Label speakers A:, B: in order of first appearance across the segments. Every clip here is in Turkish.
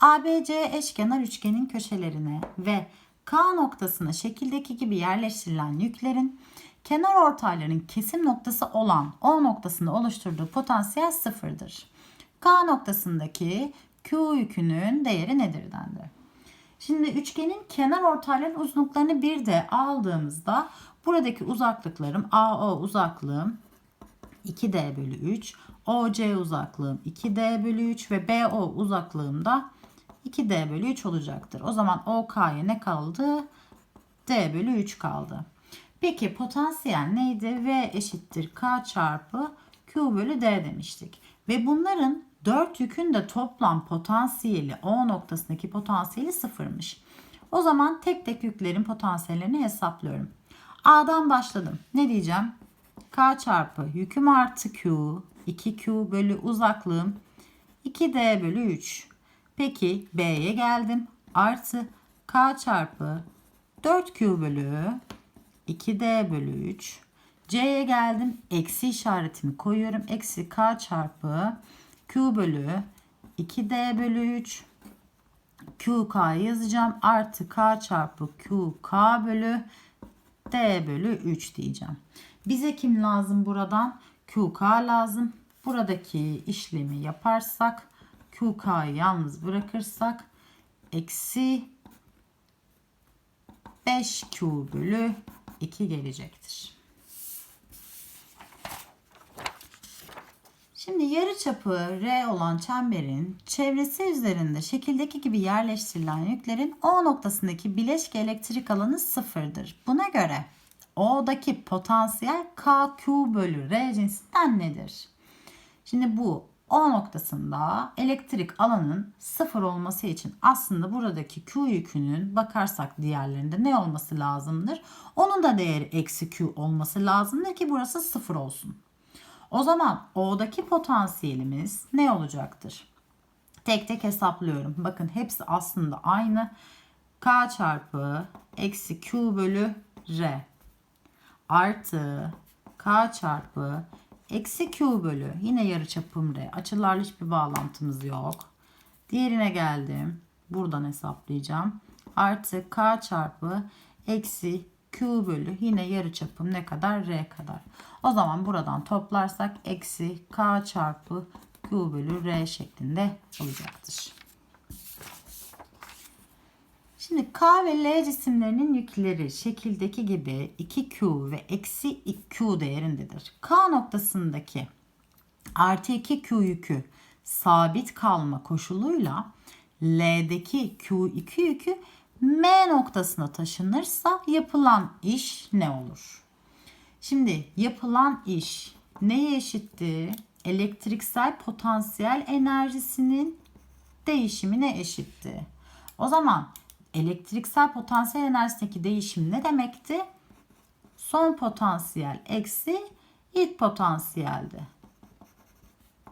A: ABC eşkenar üçgenin köşelerine ve K noktasına şekildeki gibi yerleştirilen yüklerin kenar ortayların kesim noktası olan O noktasında oluşturduğu potansiyel sıfırdır. K noktasındaki Q yükünün değeri nedir dendi. Şimdi üçgenin kenar ortayların uzunluklarını bir de aldığımızda buradaki uzaklıklarım AO uzaklığım 2D bölü 3, OC uzaklığım 2D bölü 3 ve BO uzaklığım da 2D bölü 3 olacaktır. O zaman OK'ya ne kaldı? D bölü 3 kaldı. Peki potansiyel neydi? V eşittir K çarpı Q bölü D demiştik. Ve bunların 4 yükün de toplam potansiyeli O noktasındaki potansiyeli sıfırmış. O zaman tek tek yüklerin potansiyellerini hesaplıyorum. A'dan başladım. Ne diyeceğim? K çarpı yüküm artı Q 2Q bölü uzaklığım 2D bölü 3. Peki B'ye geldim. Artı K çarpı 4Q bölü 2D bölü 3. C'ye geldim. Eksi işaretimi koyuyorum. Eksi K çarpı Q bölü 2D bölü 3. QK yazacağım. Artı K çarpı QK bölü D bölü 3 diyeceğim. Bize kim lazım buradan? QK lazım. Buradaki işlemi yaparsak QK'yı yalnız bırakırsak eksi 5Q bölü 2 gelecektir. Şimdi yarıçapı R olan çemberin çevresi üzerinde şekildeki gibi yerleştirilen yüklerin O noktasındaki bileşke elektrik alanı sıfırdır. Buna göre O'daki potansiyel KQ bölü R cinsinden nedir? Şimdi bu O noktasında elektrik alanın sıfır olması için aslında buradaki Q yükünün bakarsak diğerlerinde ne olması lazımdır? Onun da değeri eksi Q olması lazımdır ki burası sıfır olsun. O zaman O'daki potansiyelimiz ne olacaktır? Tek tek hesaplıyorum. Bakın hepsi aslında aynı. K çarpı eksi Q bölü R artı K çarpı eksi Q bölü yine yarıçapım R. Açılarla hiçbir bağlantımız yok. Diğerine geldim. Buradan hesaplayacağım. Artı K çarpı eksi Q bölü yine yarıçapım ne kadar? R kadar. O zaman buradan toplarsak eksi K çarpı Q bölü R şeklinde olacaktır. Şimdi K ve L cisimlerinin yükleri şekildeki gibi 2Q ve eksi 2Q değerindedir. K noktasındaki artı 2Q yükü sabit kalma koşuluyla L'deki Q2 yükü M noktasına taşınırsa yapılan iş ne olur? Şimdi yapılan iş neye eşitti? Elektriksel potansiyel enerjisinin değişimine eşitti. O zaman elektriksel potansiyel enerjisindeki değişim ne demekti? Son potansiyel eksi ilk potansiyeldi.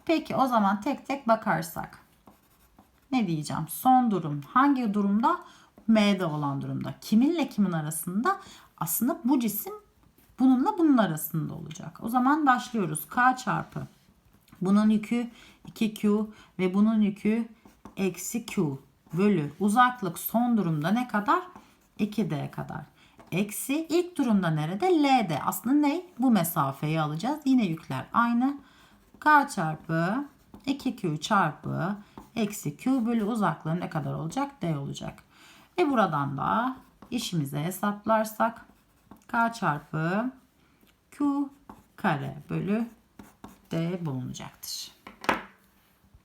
A: Peki o zaman tek tek bakarsak. Ne diyeceğim? Son durum hangi durumda? M'de olan durumda. Kiminle kimin arasında? Aslında bu cisim bununla bunun arasında olacak. O zaman başlıyoruz. K çarpı. Bunun yükü 2Q ve bunun yükü eksi Q bölü uzaklık son durumda ne kadar? 2D kadar. Eksi ilk durumda nerede? L'de. Aslında ne? Bu mesafeyi alacağız. Yine yükler aynı. K çarpı 2Q çarpı eksi Q bölü uzaklığı ne kadar olacak? D olacak. Ve buradan da işimize hesaplarsak K çarpı Q kare bölü D bulunacaktır.